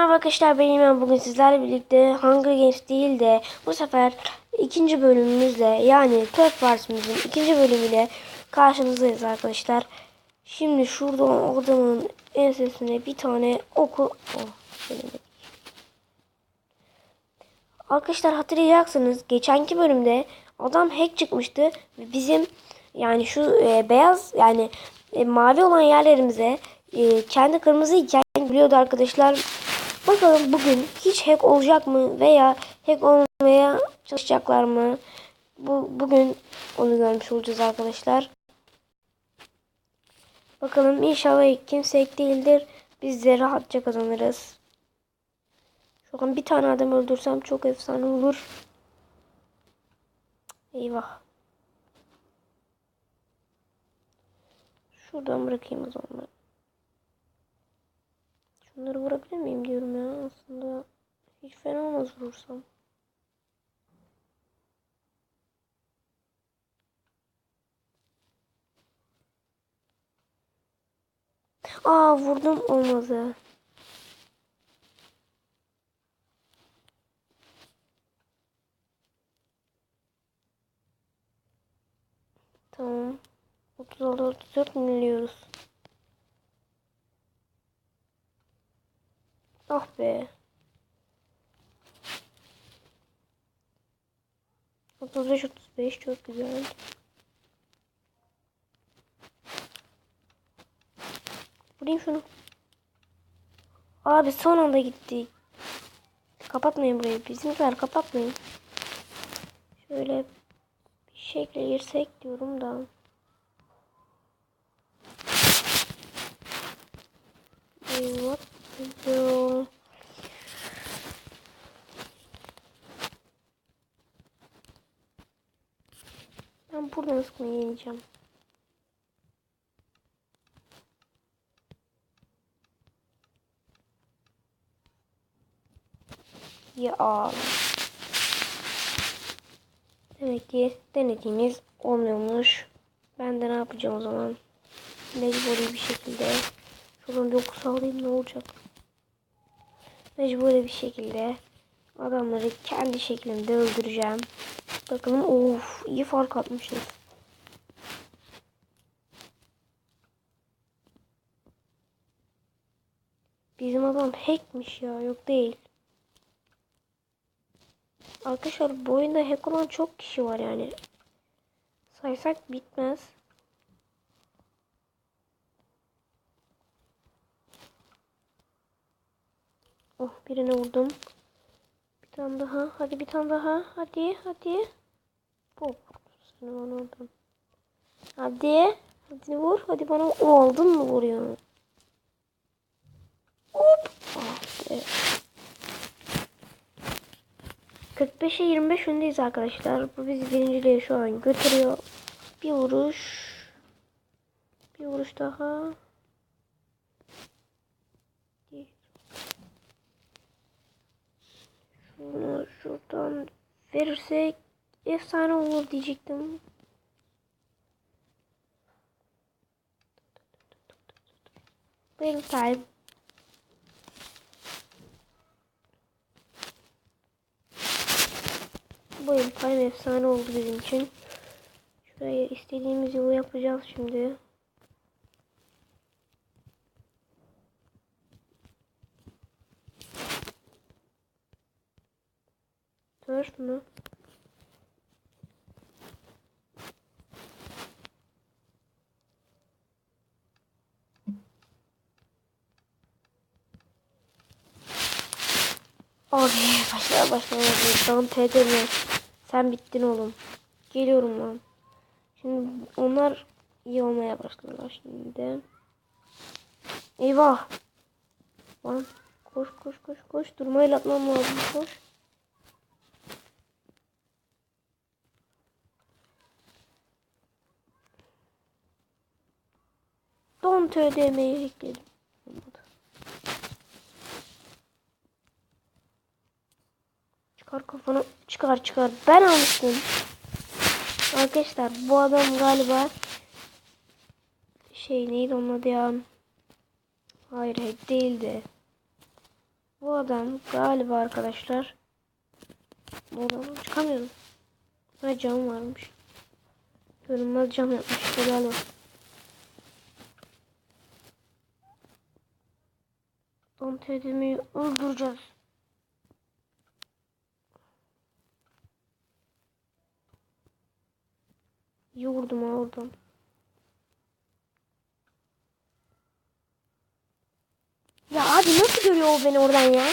merhaba arkadaşlar ben bugün sizlerle birlikte Hunger Games değil de bu sefer ikinci bölümümüzle yani Turf Wars'ımızın ikinci bölümüyle karşınızdayız arkadaşlar. Şimdi şuradan adamın ensesine bir tane oku... Oh. Arkadaşlar hatırlayacaksınız geçenki bölümde adam hack çıkmıştı ve bizim yani şu e, beyaz yani e, mavi olan yerlerimize e, kendi kırmızı iken biliyordu arkadaşlar. Bakalım bugün hiç hack olacak mı veya hack olmaya çalışacaklar mı? Bu bugün onu görmüş olacağız arkadaşlar. Bakalım inşallah kimse hack değildir. Biz de rahatça kazanırız. Şu an bir tane adam öldürsem çok efsane olur. Eyvah. Şuradan bırakayım o zaman. Şunları vurabilir miyim diyorum ya. Aslında hiç fena olmaz vurursam. Aa vurdum olmadı. Tamam. 36 34 miliyoruz. Ah be. 35 35 çok güzel. Vurayım şunu. Abi son anda gitti. Kapatmayın burayı. Bizimkiler kapatmayın. Şöyle bir şekle girsek diyorum da. Ben buradan sıkmayı yeneceğim. Ya. Demek ki denediğimiz olmuyormuş. Ben de ne yapacağım o zaman? Mecburi bir şekilde. Şuradan bir oku sağlayayım ne olacak? Mecburi bir şekilde adamları kendi şeklimde öldüreceğim. Bakalım of iyi fark atmışız. Bizim adam hackmiş ya yok değil. Arkadaşlar bu oyunda hack olan çok kişi var yani. Saysak bitmez. Oh birine vurdum. Bir tane daha. Hadi bir tane daha. Hadi hadi. Hop. Seni bana vurdum. Hadi. Hadi vur. Hadi bana o aldın mı vuruyor? Hop. Be. 45'e 25 öndeyiz arkadaşlar. Bu bizi birinciliğe şu an götürüyor. Bir vuruş. Bir vuruş daha. Şunu şuradan verirsek efsane olur diyecektim. Benim time. Bu time efsane oldu bizim için. Şuraya istediğimiz yolu yapacağız şimdi. Turf mü? Abi başlar başlamaz. Dante edemiyor. Sen bittin oğlum. Geliyorum lan. Şimdi onlar iyi olmaya başladılar şimdi. Eyvah. Lan koş koş koş koş. Durmayla atmam lazım koş. Dante ödemeyi ekledim. Olmadı. Çıkar kafanı. Çıkar çıkar. Ben almıştım. Arkadaşlar bu adam galiba şey neydi onun adı ya? Hayır değildi. Bu Bu adam galiba arkadaşlar. Buradan çıkamıyorum. Burada cam varmış. Görünmez cam yapmış. Helal olsun. Dante öldüreceğiz. İyi vurdum oradan. Ya abi nasıl görüyor o beni oradan ya?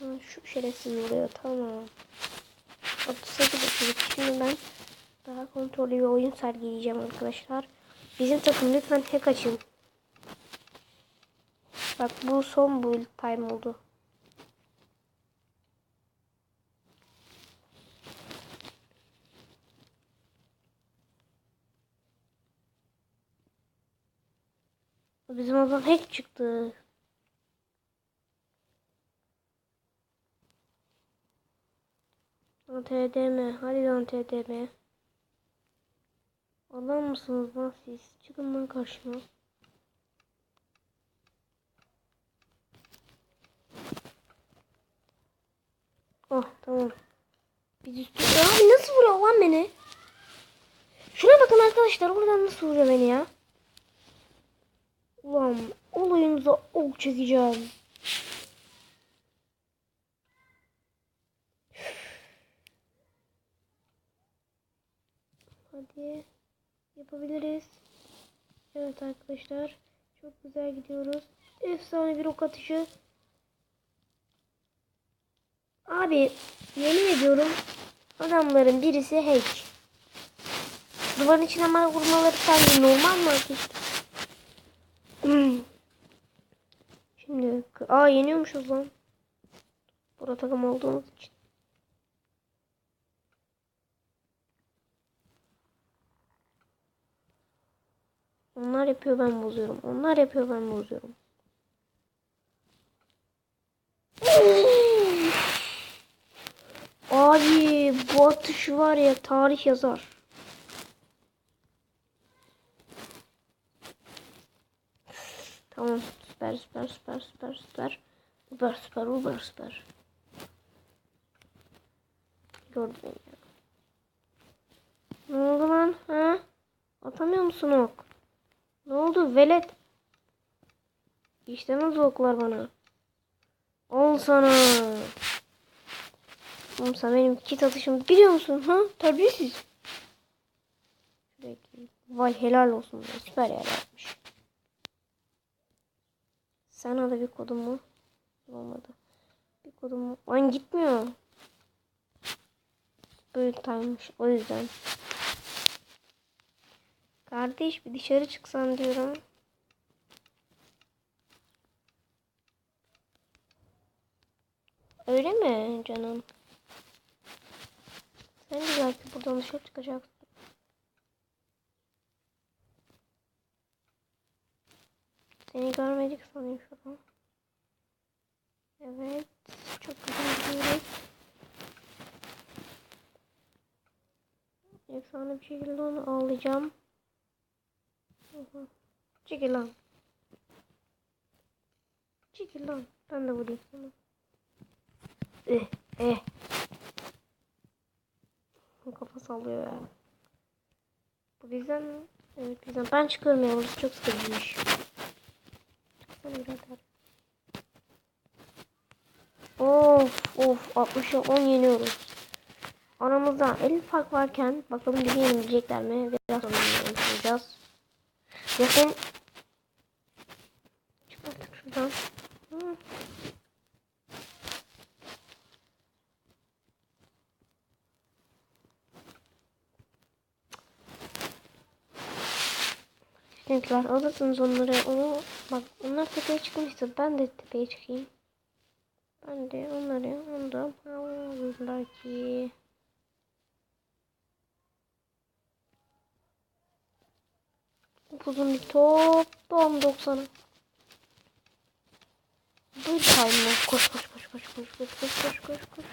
Ha, şu şerefsiz vuruyor tamam. 38 dakika. Şimdi ben daha kontrollü bir oyun sergileyeceğim arkadaşlar. Bizim takım lütfen hack açın. Bak bu son build time oldu. Bizim adam hack çıktı. Lan TDM. Hadi lan TDM. Allah mısınız lan siz? Çıkın lan karşıma. Oh tamam. Biz üstü... Abi nasıl vuruyor lan beni? Şuna bakın arkadaşlar buradan nasıl vuruyor beni ya? Ulan olayımıza ok çekeceğim. Hadi yapabiliriz. Evet arkadaşlar çok güzel gidiyoruz. Efsane bir ok atışı. Abi yemin ediyorum adamların birisi hack. Duvarın içine bana vurmaları sence normal mi arkadaşlar? Şimdi aa yeniyormuşuz lan. Burada takım olduğumuz için. Onlar yapıyor ben bozuyorum. Onlar yapıyor ben bozuyorum. Abi bu atış var ya tarih yazar. Tamam süper süper süper süper süper. Süper süper süper süper. Gördüm ya. Ne oldu lan ha? Atamıyor musun ok? Ne oldu velet? İşte nasıl oklar bana? Ol sana. Oğlum sen benim kit atışımı biliyor musun ha? Terbiyesiz. Sürekli. Vay helal olsun. Süper yer yapmış. Sana da bir kodum mu? Olmadı. Bir kodum mu? Lan gitmiyor. Böyle time'mış. O yüzden. Kardeş bir dışarı çıksan diyorum. Öyle mi canım? Sen de belki buradan dışarı çıkacaksın. Seni görmedik sanıyorum şu an. Evet. Çok güzel gidiyoruz. Efsane bir şekilde onu ağlayacağım. Hı hı. Çekil lan. Çekil lan. Ben de vurayım sana. Eh eh. Kafa sallıyor ya. Bu bizden? Evet bizden. Ben çıkıyorum ya. Çok sıkıcıymış. Birader. Of of 60'a 10 yeniyoruz. Aramızda 50 fark varken bakalım bizi yenebilecekler mi? Biraz sonra yenileceğiz. Ya sen çık artık şuradan. Hı. Renkler alırsınız onları. Onu, bak onlar tepeye çıkmıştı. Ben de tepeye çıkayım. Ben de onları ondan alırlar ki. Uzun bir top. Bom 90'a. Bir tane koş koş koş koş koş koş koş koş koş koş.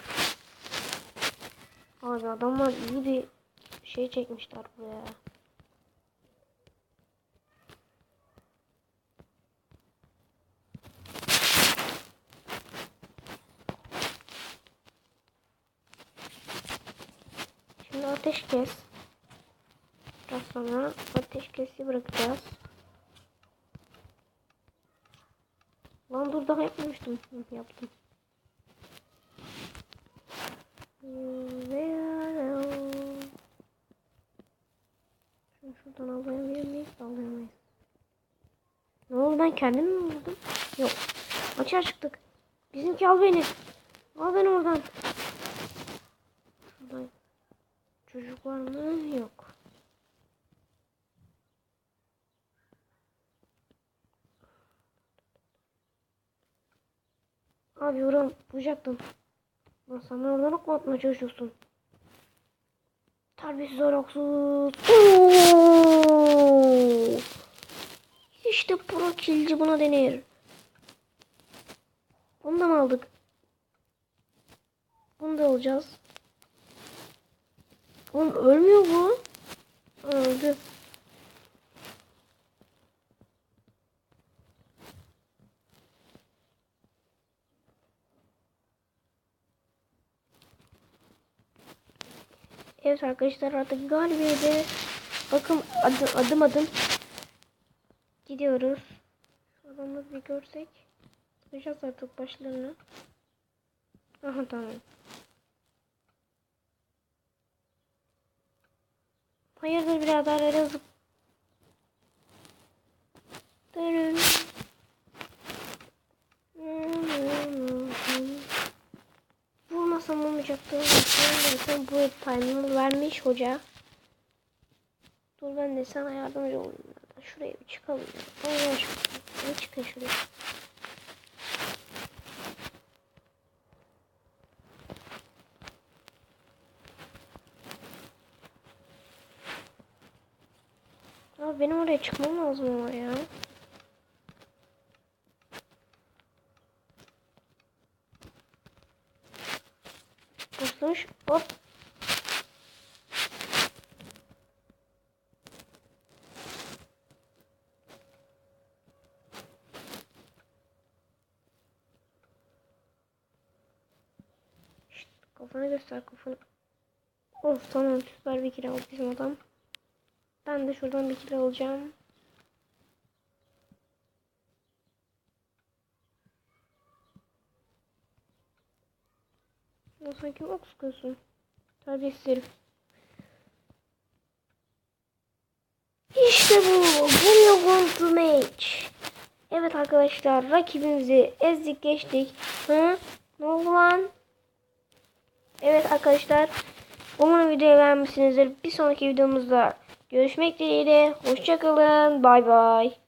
Abi adamlar iyi bir şey çekmişler buraya. Ateşkes. Biraz sonra ateşkesi bırakacağız. Lan dur daha yapmamıştım. Yaptım. Şuradan avlayabilir miyiz? Avlayamayız. Ne oldu ben kendim mi vurdum? Yok. Açığa çıktık. Bizimki al beni. Al beni oradan. Şuradan. Çocuk var mı? Yok. Abi vuram vuracaktım. Lan beni oradan ok mu atmaya çalışıyorsun? Terbiyesiz araksız. İşte pro killci buna denir. Bunu da mı aldık? Bunu da alacağız. Oğlum ölmüyor bu. Öldü. Evet arkadaşlar artık galibiyete bakın adım adım adım gidiyoruz. Şu adamları bir görsek. Sıkacağız artık başlarına. Aha tamam. Hayırdır birader öyle zıp. Dırın. Vurmasam olmayacaktı. Sen bu time'ını vermiş hoca. Dur ben de sana yardımcı olayım. ya. Şuraya bir çıkalım. ya. Allah aşkına. Ne çıkın şuraya. Benim oraya çıkmam lazım ama ya. Başlamış. Hop. Kafanı göster kafanı. Of tamam süper bir kill aldı bizim adam. Ben de şuradan bir kill alacağım. Ya sanki ok sıkıyorsun. Terbiyesiz. İşte bu. Bunu want to match. Evet arkadaşlar rakibimizi ezdik geçtik. Hı? Ne oldu lan? Evet arkadaşlar. Umarım videoyu beğenmişsinizdir. Bir sonraki videomuzda görüşmek dileğiyle. Hoşçakalın. Bay bay.